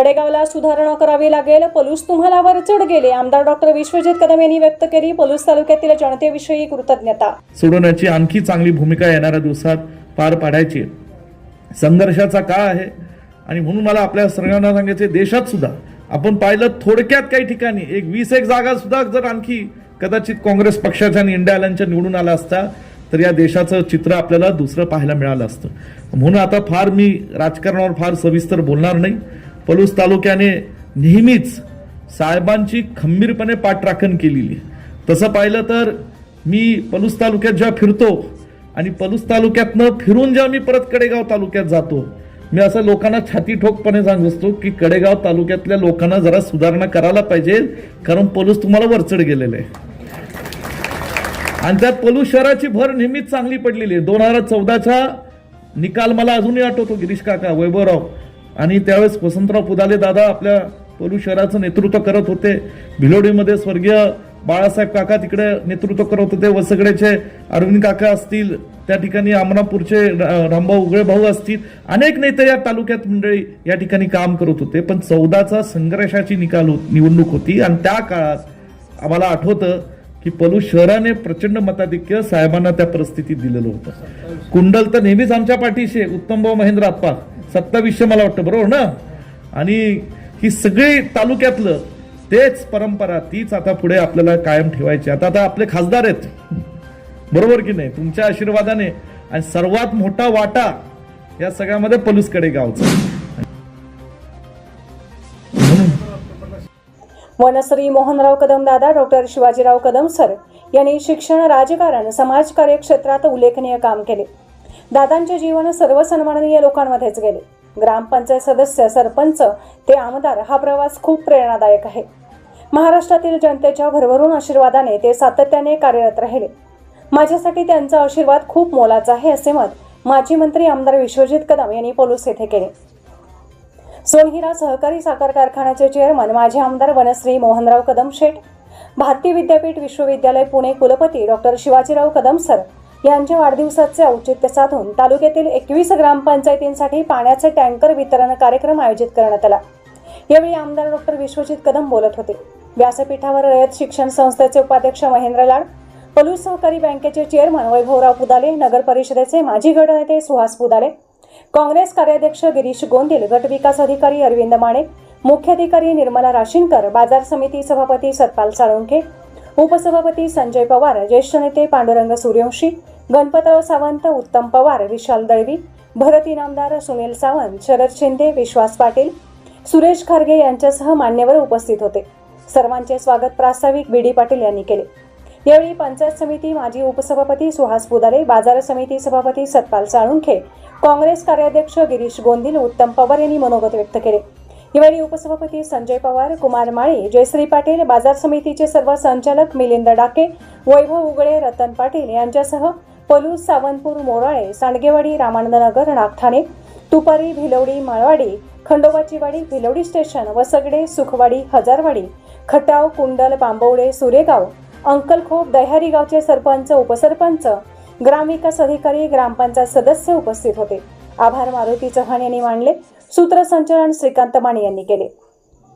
कडेगावला सुधारणा करावी लागेल. पलूस तुम्हाला वरचढ गेले. आमदार डॉक्टर विश्वजित कदम यांनी व्यक्त केली. पलूस तालुक्यातील जनतेविषयी कृतज्ञता. सोडवण्याची आणखी चांगली भूमिका येणाऱ्या दिवसात पार पाडायची. संघर्षाचा काळ आहे. आणि म्हणून मला आपल्या सर्वांना सांगायचे देशात सुद्धा आपण पाहिलं थोडक्यात काही ठिकाणी एक वीस एक जागा सुद्धा जर आणखी कदाचित काँग्रेस पक्षाच्या आणि इंडिया आयलँडच्या निवडून आला असता तर या देशाचं चित्र आपल्याला दुसरं पाहायला मिळालं असतं. म्हणून आता फार मी राजकारणावर फार सविस्तर बोलणार नाही. पलूस तालुक्याने नेहमीच साहेबांची खंबीरपणे पाठराखण केलेली तसं पाहिलं तर मी पलूस तालुक्यात जेव्हा फिरतो आणि पलूस तालुक्यातनं फिरून जेव्हा मी परत कडेगाव तालुक्यात जातो मी असं लोकांना छाती ठोकपणे सांगत असतो की कडेगाव तालुक्यातल्या लोकांना जरा सुधारणा करायला पाहिजे कारण पलूस तुम्हाला वरचढ गेलेलं आहे. आणि त्यात पलूस शहराची भर नेहमीच चांगली पडलेली आहे. दोन हजार चौदाचा निकाल मला अजूनही आठवतो गिरीश काका वैभवराव. आणि त्यावेळेस वसंतराव पुदाले दादा आपल्या पलू शहराचं नेतृत्व करत होते. भिलोडीमध्ये स्वर्गीय बाळासाहेब काका तिकडे नेतृत्व करत होते. वसगडेचे अरविंद काका असतील त्या ठिकाणी अमरापूरचे रा- रामभाऊ उगळे भाऊ असतील. अनेक नेते या तालुक्यात मंडळी या ठिकाणी काम करत होते. पण चौदाचा संघर्षाची निकाल हो- निवडणूक होती. आणि त्या काळात आम्हाला आठवतं की पलू शहराने प्रचंड मताधिक्य साहेबांना त्या परिस्थितीत दिलेलं होतं. कुंडल तर नेहमीच आमच्या पाठीशी उत्तमभाऊ महेंद्र आप्पा. सत्तावीसशे मला वाटतं बरोबर ना? आणि ही सगळी तालुक्यातलं तेच परंपरा तीच आता पुढे आपल्याला कायम ठेवायची आता आता आपले खासदार आहेत. बरोबर की नाही? तुमच्या आशीर्वादाने आणि सर्वात मोठा वाटा या सगळ्यामध्ये पलूसकडे गावचा. वनश्री मोहनराव कदम दादा डॉक्टर शिवाजीराव कदम सर यांनी शिक्षण राजकारण समाजकार्य क्षेत्रात उल्लेखनीय काम केले. दादांचे जीवन सर्वसन्माननीय लोकांमध्येच गेले. ग्रामपंचायत सदस्य सरपंच ते आमदार हा प्रवास खूप प्रेरणादायक आहे. महाराष्ट्रातील जनतेच्या भरभरून आशीर्वादाने ते सातत्याने कार्यरत राहिले. माझ्यासाठी त्यांचा आशीर्वाद खूप मोलाचा आहे असे मत माजी मंत्री आमदार विश्वजित कदम यांनी पोलूस येथे केले. सोनहिरा सहकारी साखर कारखान्याचे चेअरमन माजी आमदार वनश्री मोहनराव कदम शेठ भारतीय विद्यापीठ विश्वविद्यालय पुणे कुलपती डॉक्टर शिवाजीराव कदम सर यांच्या वाढदिवसाचे औचित्य साधून तालुक्यातील एकवीस ग्रामपंचायतींसाठी पाण्याचे टँकर वितरण कार्यक्रम आयोजित करण्यात आला. यावेळी आमदार डॉक्टर विश्वजित कदम बोलत होते. व्यासपीठावर रयत शिक्षण संस्थेचे उपाध्यक्ष महेंद्र लाड पलूस सहकारी बँकेचे चेअरमन वैभवराव पुदाले नगर परिषदेचे माजी गटनेते सुहास पुदाले काँग्रेस कार्याध्यक्ष गिरीश गोंदिल गट विकास अधिकारी अरविंद माणे मुख्याधिकारी निर्मला राशींकर बाजार समिती सभापती सतपाल साळुंखे उपसभापती संजय पवार ज्येष्ठ नेते पांडुरंग सूर्यवंशी गणपतराव सावंत उत्तम पवार विशाल दळवी भरत इनामदार सुनील सावंत शरद शिंदे विश्वास पाटील सुरेश खारगे यांच्यासह मान्यवर उपस्थित होते. सर्वांचे स्वागत प्रास्ताविक बी डी पाटील यांनी केले. यावेळी पंचायत समिती माजी उपसभापती सुहास पुदारे बाजार समिती सभापती सतपाल साळुंखे काँग्रेस कार्याध्यक्ष गिरीश गोंदिल उत्तम पवार यांनी मनोगत व्यक्त केले. यावेळी उपसभापती संजय पवार कुमार माळी जयश्री पाटील बाजार समितीचे सर्व संचालक मिलिंद डाके वैभव उगळे रतन पाटील यांच्यासह पलूस सावंतपूर मोराळे सांडगेवाडी रामानंदनगर नागठाणे तुपारी भिलवडी माळवाडी खंडोबाचीवाडी भिलवडी स्टेशन वसगडे सुखवाडी हजारवाडी खटाव कुंडल बांबवडे सुरेगाव अंकलखोप दह्यारी गावचे सरपंच उपसरपंच ग्रामविकास अधिकारी ग्रामपंचायत सदस्य उपस्थित होते. आभार मारुती चव्हाण यांनी मांडले. सूत्रसंचलन श्रीकांत माने यांनी केले.